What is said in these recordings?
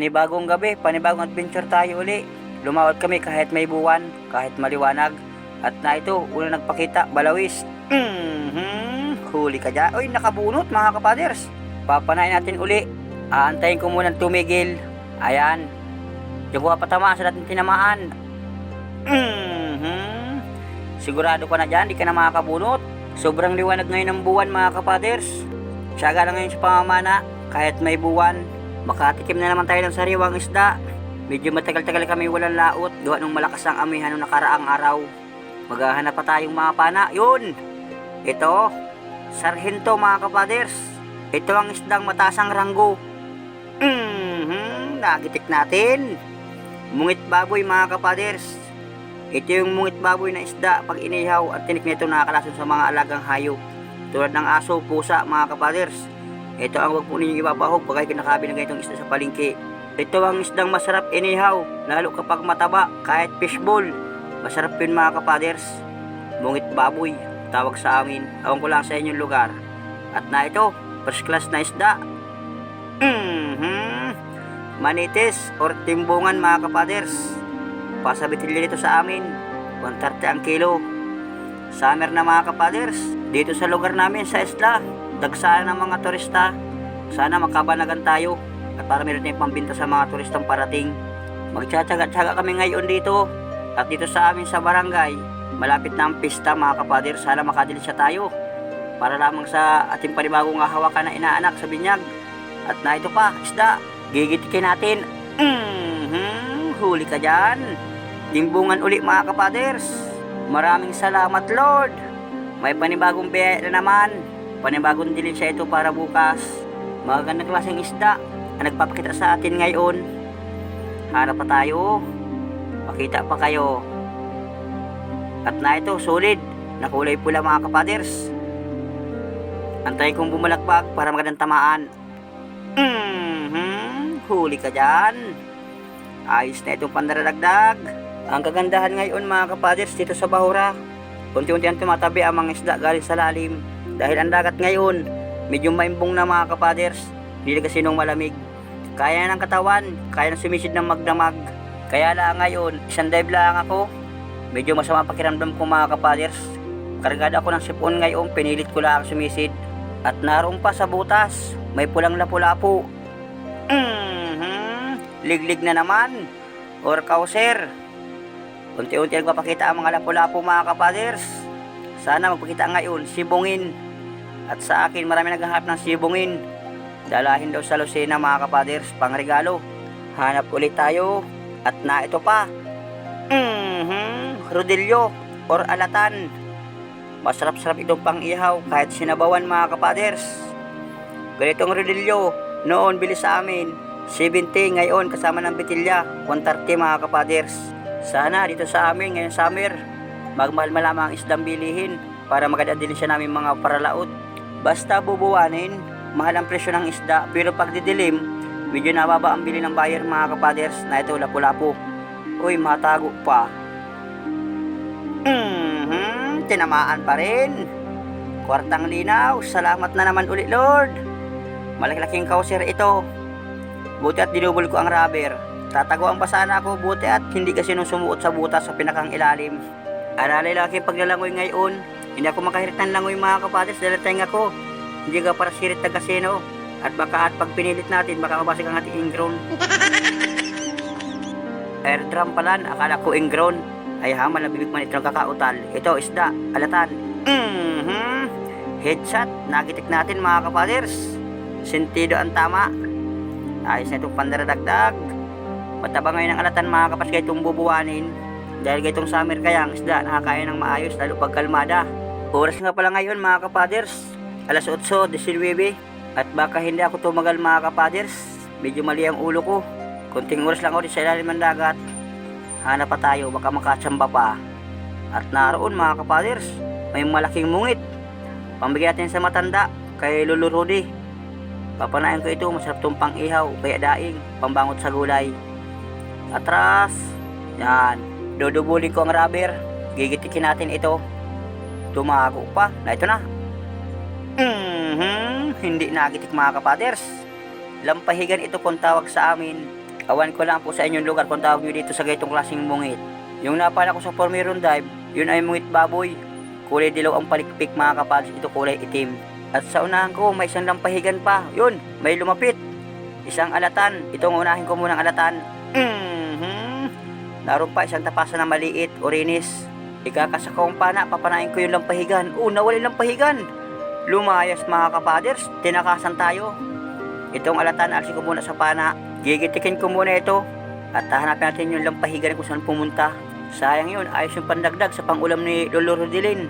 Panibagong gabi, panibagong adventure tayo uli. Lumawat kami kahit may buwan, kahit maliwanag. At na ito, una nagpakita, balawis. Mhm, huli ka dyan. Uy, nakabunot mga kapaders. Papanayin natin uli. Aantayin ko muna tumigil. Ayan. Yung kuha patama sa dating tinamaan. Mhm. Sigurado ka na dyan, di ka na makakabunot. Sobrang liwanag ngayon ng buwan mga kapaders. Tiyaga lang ngayon sa pamamana, kahit may buwan. Makatikim na naman tayo ng sariwang isda. Medyo matagal-tagal kami walang laot, gawa ng malakas ang amihan ng nakaraang araw. Maghahanap pa tayong mga pana. Yun! Ito, sarhento mga kapaders. Ito ang isdang matasang ranggo. Mhm, nagitik natin. Mungit baboy mga kapaders. Ito yung mungit baboy na isda pag inihaw at tinik nito nakakalason sa mga alagang hayop. Tulad ng aso, pusa mga kapaders. Ito ang wag po ninyong ibabahog pagka kinakabi ng ganitong isda sa palengke. Ito ang isdang masarap inihaw, lalo kapag mataba, kahit fishball. Masarap yun mga kapaders. Mungit baboy, tawag sa amin. Awan ko lang sa inyong lugar. At na ito, first class na isda. Mhm. Manitis or timbungan mga kapaders. Pasabitin dito sa amin. 130 ang kilo. Summer na mga kapaders. Dito sa lugar namin sa isla. Dagsana ng mga turista. Sana makabanagan tayo. At para meron tayong pambinta sa mga turistang parating. Magtsatsaga-tsaga kami ngayon dito. At dito sa amin sa barangay. Malapit na ang pista mga kapaders. Sana makadilisya tayo. Para lamang sa ating panibagong hawakan na inaanak sa binyag. At na ito pa, isda. Gigitikin natin. Mhm, huli ka dyan. Dimbungan uli mga kapaders. Maraming salamat Lord. May panibagong biyaya na naman. Panibagong dilin siya ito para bukas. Magagandang klaseng isda na nagpapakita sa atin ngayon. Hanap pa tayo. Pakita pa kayo. At na ito, solid. Nakulay pula mga kapaders. Antayin kong bumalakbak para magandang tamaan. Mhm, huli ka dyan. Ayos na itong pandaragdag. Ang kagandahan ngayon mga kapaders dito sa Bahura, unti-unti ang tumatabi ang mga isda galing sa lalim. Dahil ang dagat ngayon, medyo maimbong na mga kapaders, hindi kasi nung malamig. Kaya ng katawan, kaya ng sumisid ng magdamag. Kaya lang ngayon, isang dive lang ako. Medyo masama pakiramdam ko mga kapaders. Kargada ako ng sipon ngayon, pinilit ko lang sumisid. At naroon pa sa butas, may pulang lapu-lapu. Mhm, liglig na naman. Or kauser. Unti-unti nagpapakita ang mga lapu-lapu mga kapaders. Sana magpakita ngayon, sibungin. At sa akin, marami naghahanap ng sibungin. Dalahin daw sa Lucena mga kapaders, pangregalo. Hanap ulit tayo. At na ito pa. Mhm, rodilyo or alatan. Masarap-sarap itong pang-ihaw kahit sinabawan mga kapaders. Ganitong rodilyo, noon bili sa amin, 70 ngayon kasama ng bitilya, 130 mga kapaders. Sana dito sa amin ngayon summer, magmahal malamang ang isdang bilihin para maganda din siya namin mga paralaot. Basta bubuwanin, mahal ang presyo ng isda pero pag didilim, medyo nababa ang bili ng buyer mga kapaders na ito lapu-lapu. Uy, matago pa. Mhm, tinamaan pa rin. Kwartang linaw, salamat na naman ulit Lord. Malaki-laking kauser ito. Buti at dinubol ko ang rubber. Tataguan pa sana ako, buti at hindi kasi nung sumuot sa butas sa pinakang ilalim. Alalay laki paglalangoy ngayon. Hindi ako makahirit ng langoy mga kapatis dahil tenga ko. Hindi ka para sirit na kasino. At baka at pag pinilit natin, baka mabasik ang ating ingrown. Airdrum pala, akala ko ingrown. Ay ha, malabibig man itong kakautal. Ito, isda, alatan. Mhm. Headshot, nagitik natin mga kapaders. Sentido ang tama. Ayos na itong pandaradagdag. Mataba ngayon ang alatan mga kapas kaya itong bubuwanin. Dahil gaytong summer kaya ang isda nakakain ng maayos lalo pag kalmada. Oras nga pala ngayon mga kapaders. Alas 8.19 At baka hindi ako tumagal mga kapaders. Medyo mali ang ulo ko. Kunting oras lang ako sa ilalim ng dagat. Hanap pa tayo, baka makatsamba pa. At naroon mga kapaders, may malaking mungit. Pambigyan natin sa matanda, kay Lolo Rudy. Papanayan ko ito, masarap itong pang ihaw, kaya daing, pambangot sa gulay. Atras, yan. Dudubulin ko ang rubber, gigitikin natin ito. Tumago pa, na ito na. Mhm, hindi nagitik mga kapaders. Lampahigan ito kung tawag sa amin. Awan ko lang po sa inyong lugar kung tawag nyo dito sa gaytong klaseng mungit. Yung napala ko sa Formeron Dive, yun ay mungit baboy. Kulay dilaw ang palikpik mga kapads, ito kulay itim. At sa unahan ko, may isang lampahigan pa. Yun, may lumapit. Isang alatan. Itong unahin ko munang alatan. Mhm. Naroon pa isang tapasan na maliit, orinis. Ikakasa ko ang pana, papanain ko yung lampahigan. Oh, nawala yung lampahigan. Lumayas mga kapaders, tinakasan tayo. Itong alatan, alsin ko muna sa pana. Gigitikin ko muna ito. At hahanapin natin yung lampahigan kung saan pumunta. Sayang yun, ayos yung pandagdag sa pangulam ni Lolo Rodilin.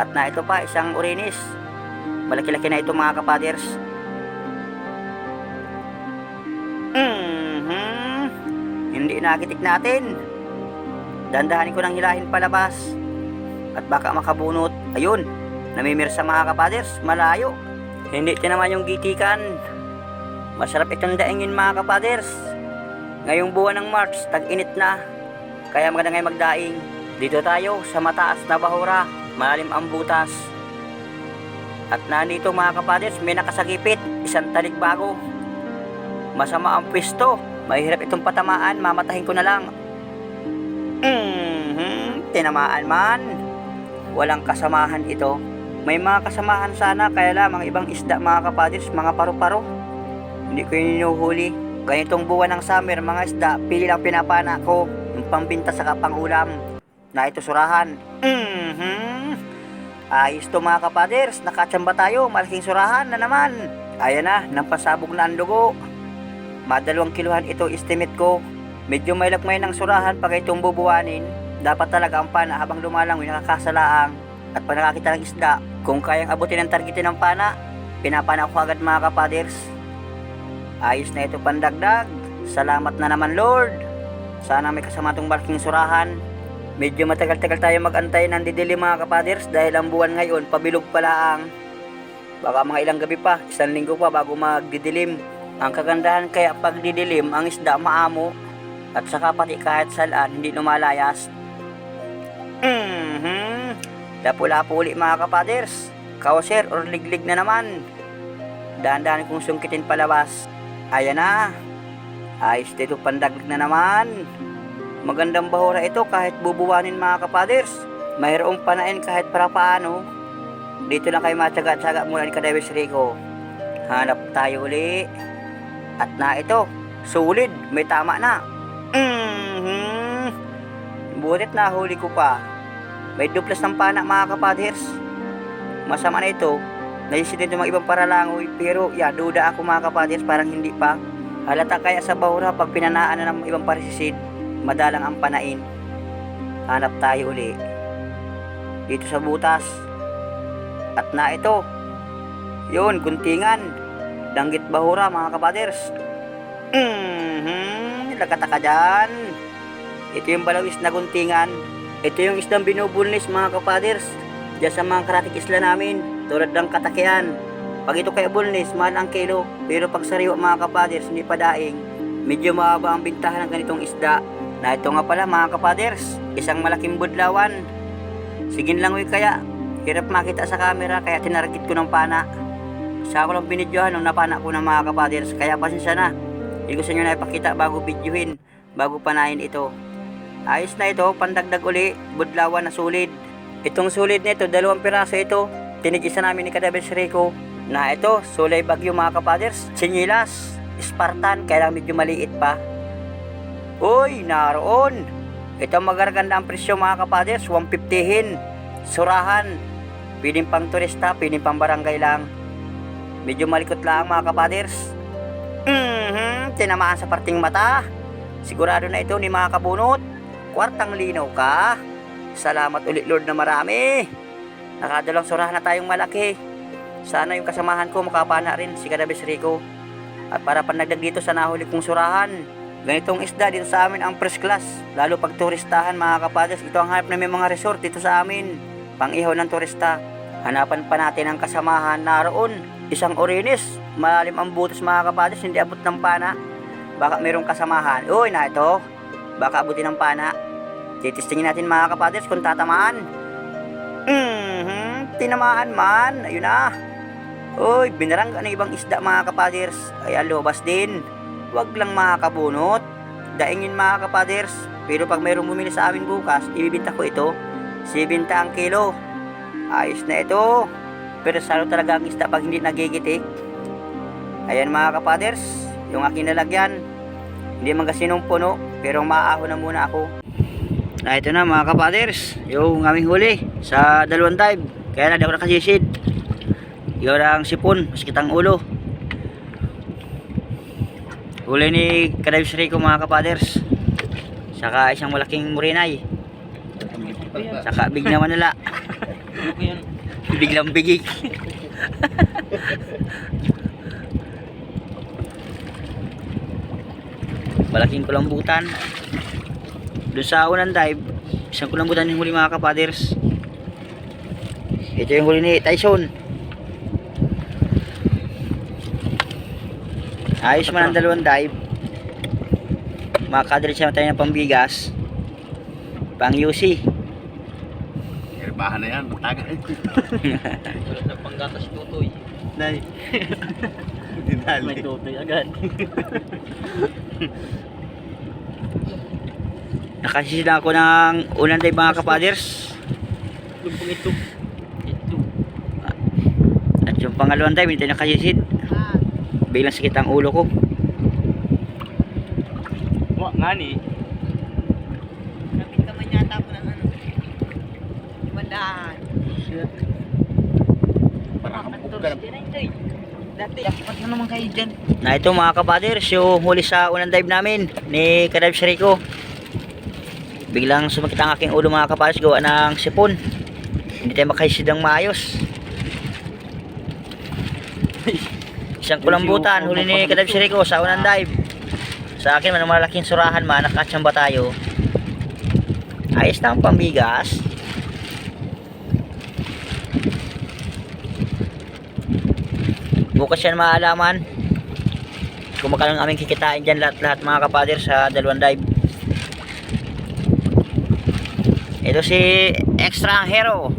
At na ito pa, isang orinis. Malaki-laki na ito mga kapaders. Mhm. Hindi nakitik natin. Dandahanin ko ng hilahin palabas. At baka makabunot. Ayun, namimir sa mga kapaders, malayo. Hindi tinaman yung gitikan. Masarap itong daingin mga kapaders. Ngayong buwan ng March, tag-init na. Kaya maganda ngayon magdaing. Dito tayo sa mataas na bahura, malalim ang butas. At nandito mga kapaders, may nakasagipit, isang talikbago. Masama ang pwesto. Mahirap itong patamaan, mamatahin ko na lang. Mhm, tinamaan man. Walang kasamahan ito. May mga kasamahan sana, kaya lamang ibang isda mga kapaders, mga paru-paro. Hindi ko yun inuhuli. Ganitong buwan ng summer, mga isda, pili lang pinapana ko. Yung pambinta sa kapangulam. Na ito surahan. Mhm. Ayos to mga kapaders, nakatsamba tayo, malaking surahan na naman. Ayan na, nampasabog na ang lugo. Madalawang kiluhan ito estimate ko. Medyo may lakmay ng surahan pag itong bubuwanin. Dapat talaga ang pana habang lumalangoy nakakasalaang at pag nakakita ng isda. Kung kayang abutin ang targetin ng pana, pinapana ko agad mga kapaders. Ayos na ito pandagdag. Salamat na naman Lord. Sana may kasama itong malaking surahan. Medyo matagal-tagal tayo magantay ng didilim mga kapaders dahil ang buwan ngayon pabilog pala ang baka mga ilang gabi pa, isang linggo pa bago magdidilim. Ang kagandahan kaya pag didilim ang isda maamo at saka pati kahit salaan hindi lumalayas. Mhm. Lapu-lapu uli mga kapaders. Kauser or liglig na naman. Dahan-dahan kong sungkitin palabas. Ayan na. Ayos dito pandaglig na naman. Magandang bahura ito kahit bubuwanin mga kapaders. Mayroong panain kahit para paano. Dito lang kayo matyaga-tyaga mula ni Kadewis Rico. Hanap tayo uli. At na ito, sulit, may tama na. Mhm. Butit na huli ko pa. May duplas ng pana mga kapaders. Masama na ito. Naisitin yung mga ibang paralangoy pero ya duda ako mga kapaders parang hindi pa. Halata kaya sa bahura pag pinanaan na ng ibang parisisid, madalang ang panain. Hanap tayo uli. Dito sa butas. At na ito. Yun, guntingan. Bahura mga kapaders. Mhm, lagata dyan. Ito yung balawis na guntingan. Ito yung isdang binubulnis mga kapaders. Diyan sa mga karatik isla namin. Tulad ng katakian. Pag ito kaya bulnis, mahal ang kilo. Pero pag sariwa mga kapaders, hindi pa daing. Medyo mababa ang bintahan ng ganitong isda. Na ito nga pala mga kapaders, isang malaking budlawan. Sigin lang kaya, hirap makita sa camera kaya tinargit ko ng pana. Sa ako lang binidyohan nung napana ko ng mga kapaders, kaya pasensya na. Hindi ko sa inyo na ipakita bago videohin, bago panahin ito. Ayos na ito, pandagdag uli, budlawan na sulid. Itong sulid nito, dalawang piraso ito. Tinigisa namin ni Kadabes Rico na ito, sulay bagyo mga kapaders, sinilas, Spartan, kaya lang medyo maliit pa. Uy, naroon! Ito magaganda ang presyo mga kapaders, 150hin. Surahan. Piling pang turista, piling pang barangay lang. Medyo malikot lang mga kapaders. Mhm, tinamaan sa parting mata. Sigurado na ito ni mga kabunot. Kwartang linaw ka. Salamat ulit Lord na marami. Nakadalang surahan na tayong malaki. Sana yung kasamahan ko makapana rin si Kadabes Rico. At para panagdag dito sa nahuli kong surahan. Ganitong isda dito sa amin ang first class. Lalo pag turistahan mga kapadas, ito ang hanap na may mga resort dito sa amin. Pang-ihaw ng turista. Hanapan pa natin ang kasamahan naroon. Isang orinis. Malalim ang butas mga kapadas, hindi abot ng pana. Baka mayroong kasamahan. Uy, na ito. Baka abutin ng pana. Titistingin natin mga kapaders kung tatamaan. Mhm, tinamaan man. Ayun na. Uy, binarangga ng ibang isda mga kapaders. Ay, alobas din. wag lang makakabunot. Daingin mga kapaders. Pero pag mayroong bumili sa amin bukas, ibibinta ko ito. 70 ang kilo. Ayos na ito. Pero salo talaga ang isda pag hindi nagigitik. Ayan mga kapaders, yung aking lalagyan. Hindi man kasi nung puno, pero maaahon na muna ako. Na ito na mga kapaders, yung aming huli sa dalawang dive. Kaya na di ako nakasisid. Yun ang sipon, mas kitang ulo. Huli ni Kadives Rico mga kapaders. Saka isang malaking murinay. Saka big na manala. Biglang bigig. Malaking kulambutan. Doon sa unang dive, isang kulambutan yung huli mga kapaders. Ito yung huli ni Tyson. Ayos man ang dalawang dive. Makakadiretsa tayo ng pambigas. Pang UC. Irbahan na yan, matagal. Tulad ng panggatas tutoy. Nay. May Dinali. tutoy agad. Nakasisila ako ng unang dive mga kapaders. Lumpong ito. Ito. At yung pangalawang dive, hindi nakasisid. Biglang sakit ang ulo ko. Wa nga ni. Kapit ka man yata po ng ano. Bandaan. Para kapag ka na. Ito mga kapaders, yung huli sa unang dive namin ni Kadives Rico. Biglang sumakit ang aking ulo mga kapaders gawa ng sipon. Hindi tayo makahisid ng maayos. Isang kulambutan, huli ni Kadives Rico sa unang dive. Sa akin, man malaking surahan man, nakatsamba tayo. Ayos na ang pambigas. Bukas yan maalaman kung magkano ang aming kikitain dyan lahat-lahat mga kapader sa dalawang dive. Ito si Extra ang hero.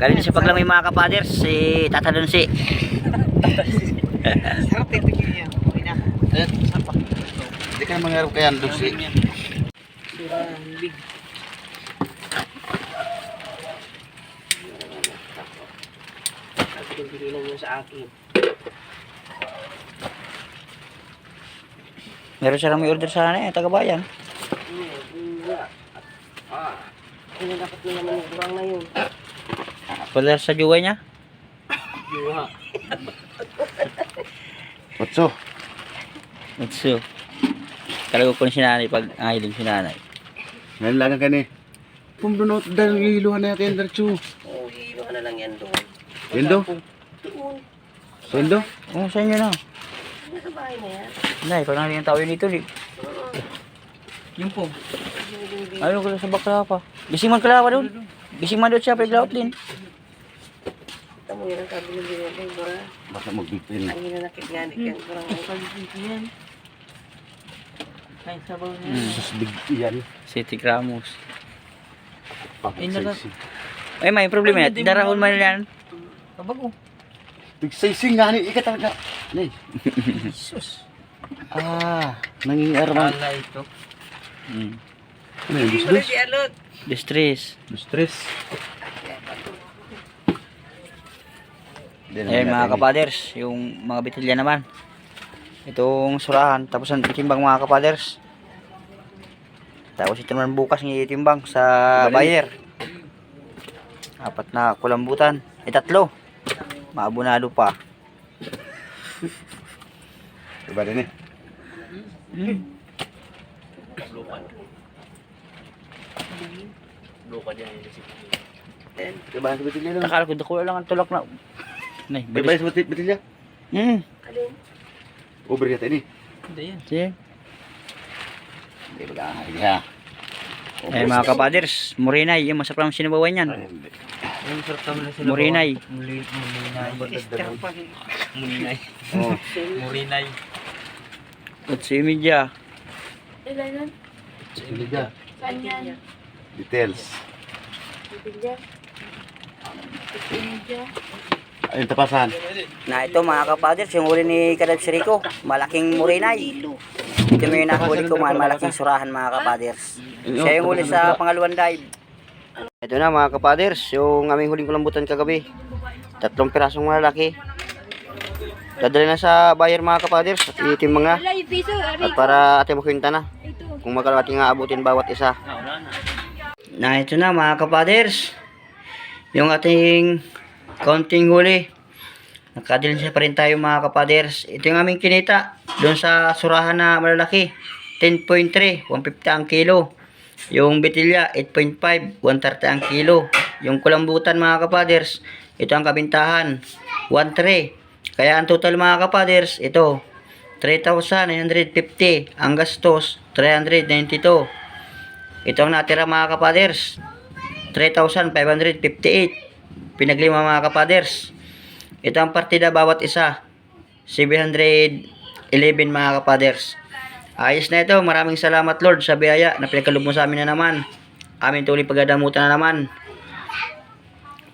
Galing sa paglamay mga kapader, si Tata Dunsi. Sarap ito yun yan. Okay na. Hindi ka na mangyarap kaya doon si... Sura, big. Bigyan mo sa akin. Meron siya may order sa ano eh, taga-bayan. Ah. Ano dapat mo naman yung kurang na yun? Order sa juwa niya. Yuha. Otso. Utsu. Kalago ko ni si nanay pag ahiling si nanay. Ngayon lang ka ni. Pumdunot dahil iluhan natin, Darchu. Oo, hilo na lang yan Yendo? Doon. Yendo? Oo, sa inyo na. Nasa bahay na yan. Nay, nakita yung tao yun dito, di. Yung po. Ano ko sa bakla pa? Gising man kala pa doon. Gising man doon siya, pag-out din. Ito mo yan ang sabi ng binibay. Bura. Baka magbipin. Ang hinanakit nga ni Ken. Kurang ang pag-ibig yan. Ay, sabaw niya. Hmm. Sus, big yan. City Cramos. Ay, may problema yan. Darahon man yan. Kabago. Big sexy nga ni. Ika tawag na. Nay. Jesus. Ah, nangingarman. Wala ito. Hmm. Ano yung Alot. Distress. Stress. Ayan mga kapaders, yung mga bitilya naman. Itong surahan, tapos ang itimbang mga kapaders. Tapos ito naman bukas ng itimbang sa buyer. Apat na kulambutan. Eh tatlo. Maabunado pa. Diba din eh? Luka dyan yung isip. Diba sa bitilya lang? Nakala ko, dako lang ang tulak na. Nay, Diba sa bitil- bitilya? Hmm. Over yata ini. Hindi yan. Sige. Hindi ba ka ha? Ayan mga kapaders, murinay. Yung masarap lang sinabawan yan. Ay, hindi. Yung sarap naman na sila. Murinay. Muli. Oh. Murinay. At si Emilia. Ilan yun? Bitilya. Saan yan? Details. Bibigyan. Bibigyan. Ayun, tapasan. Na ito mga kapaders, yung huli ni Kadab Rico, malaking murinay. Ito mo yung nahuli ko, mga malaking surahan mga kapaders. Siya yung huli sa pangalawang dive. Ito na mga kapaders, yung aming huling kulambutan kagabi. Tatlong pirasong malalaki. Dadali na sa buyer mga kapaders, itim mga. At para ate makwinta na. Kung magkano ating aabutin bawat isa. Na ito na mga kapaders. Yung ating counting huli. Nakadilinsya pa rin tayo mga kapaders. Ito yung aming kinita. Doon sa surahan na malalaki. 10.3, 150 ang kilo. Yung bitilya, 8.5, 130 ang kilo. Yung kulambutan mga kapaders, ito ang kabintahan, 1.3. Kaya ang total mga kapaders, ito, 3,950. Ang gastos, 392. Ito ang natira mga kapaders, 3,558. Pinaglima mga kapaders. Ito ang partida bawat isa, 711 mga kapaders. Ayos na ito. Maraming salamat Lord sa biyaya na pinagkaloob mo sa amin na naman. Amin tuloy pagdadamutan na naman.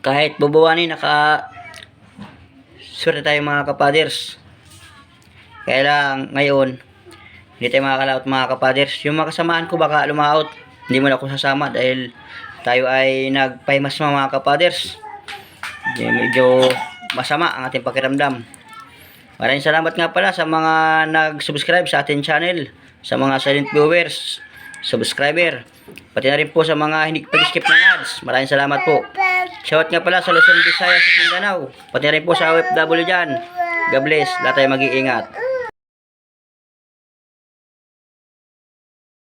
Kahit bubuwani, naka swerte tayo mga kapaders. Kaya lang ngayon, hindi tayo makakalaot mga kapaders. Yung mga kasamaan ko baka lumaot. Hindi mo na ako sasama dahil tayo ay nagpahimas mga kapaders. Medyo masama ang ating pakiramdam. Maraming salamat nga pala sa mga nag-subscribe sa ating channel, sa mga silent viewers, subscriber, pati na rin po sa mga hindi pag-skip ng ads. Maraming salamat po. Shoutout nga pala sa Luzon, Visayas at Mindanao, pati na rin po sa OFW dyan. God bless, lahat tayo mag-iingat.